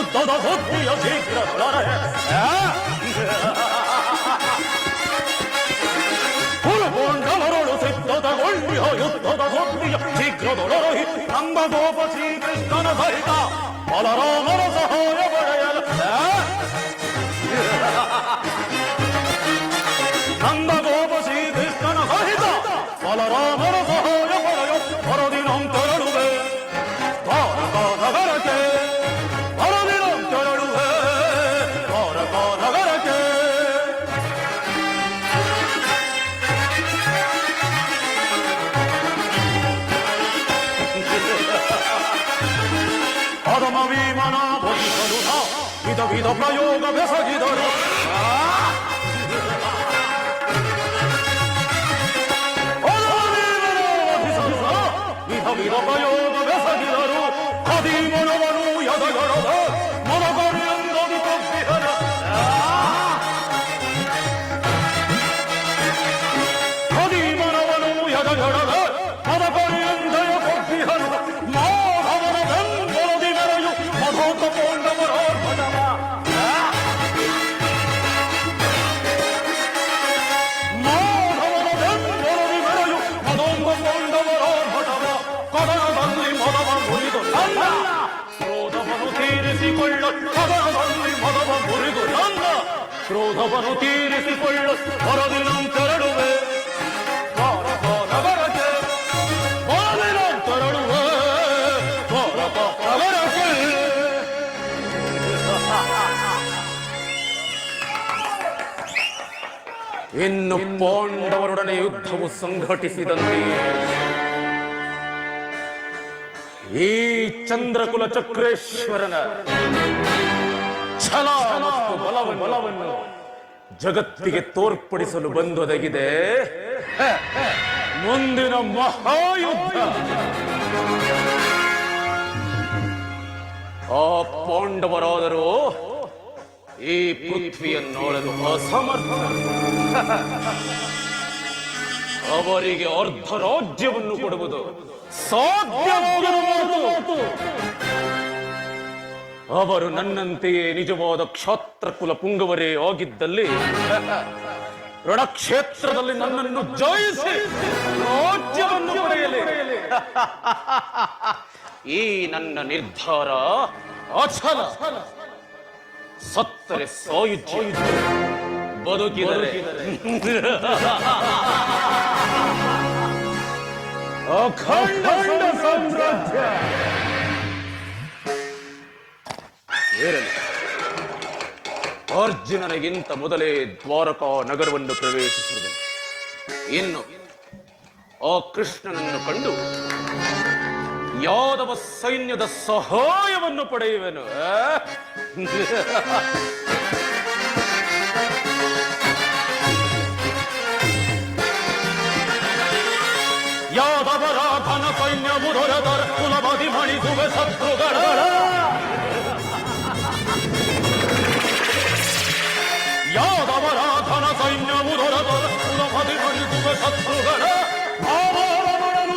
శుద్ధ భక్తియ శీఘ్ర పూర్వోండవరుడు సిద్ధత గొల్లియ యుద్ధత భక్తియ శీఘ్రదొడరహి అంబగోప శ్రీకృష్ణన సహిత బలరామన సహాయ బలయ ವಿಧ ವಿಧ ಪ್ರಯೋಗ ಬೆಸಗಿದರು ವಿಧ ವಿಧ ಪ್ರಯೋಗ ಕ್ರೋಧವನ್ನು ತೀರಿಸಿಕೊಳ್ಳ ಕದನದಲ್ಲಿ ಮೊದವ ಮುರಿದು ನನ್ನ ಕ್ರೋಧವನ್ನು ತೀರಿಸಿಕೊಳ್ಳ ಹೊರದಿನಂತರಡುವೆ ಭಾರತ ನಗರಕ್ಕೆ ಹೊರದಿನಂತರಡುವೆ ಭಾರತ ನಗರಕ್ಕೆ ಇನ್ನು ಪಾಂಡವರೊಡನೆ ಯುದ್ಧವು ಸಂಘಟಿಸಿದಂತೆ ಈ ಚಂದ್ರಕುಲ ಚಕ್ರೇಶ್ವರನ ಛಲ ಮತ್ತು ಬಲವನ್ನು ಜಗತ್ತಿಗೆ ತೋರ್ಪಡಿಸಲು ಬಂದೊದಗಿದೆ. ಮುಂದಿನ ಮಹಾಯುದ್ಧ. ಆ ಪಾಂಡವರಾದರೂ ಈ ನೋಡಲು ಅಸಮರ್ಥ. ಅವರಿಗೆ ಅರ್ಧ ರಾಜ್ಯವನ್ನು ಕೊಡುವುದು ಸಾಧ್ಯವಾಗದು ಅವರು ನನ್ನಂತೆಯೇ ನಿಜವಾದ ಕ್ಷಾತ್ರ ಕುಲ ಪುಂಗವರೇ ಆಗಿದ್ದಲ್ಲಿ ರಣಕ್ಷೇತ್ರದಲ್ಲಿ ನನ್ನನ್ನು ಜಯಿಸಿ ರಾಜ್ಯವನ್ನು ಪಡೆಯಲಿ. ಈ ನನ್ನ ನಿರ್ಧಾರ ಅಚಲ. ಸತ್ತರೆ ಸಾಯುಜ್ಯ ಬದುಕಿದರೆ. ಅಖಂಡ ಸಾಮ್ರಾಜ್ಯ. ಏರಲಿ. ಅರ್ಜುನನಿಗಿಂತ ಮೊದಲೇ ದ್ವಾರಕಾ ನಗರವನ್ನು ಪ್ರವೇಶಿಸಿದೆ ಇನ್ನು ಆ ಕೃಷ್ಣನನ್ನು ಕಂಡು ಯಾದವ ಸೈನ್ಯದ ಸಹಾಯವನ್ನು ಪಡೆಯುವೆನು. ভূমে শত্রু ধন সৈন্য মুদর তর কুলপতি ভূমে শত্রু গড় ভাব রমণানু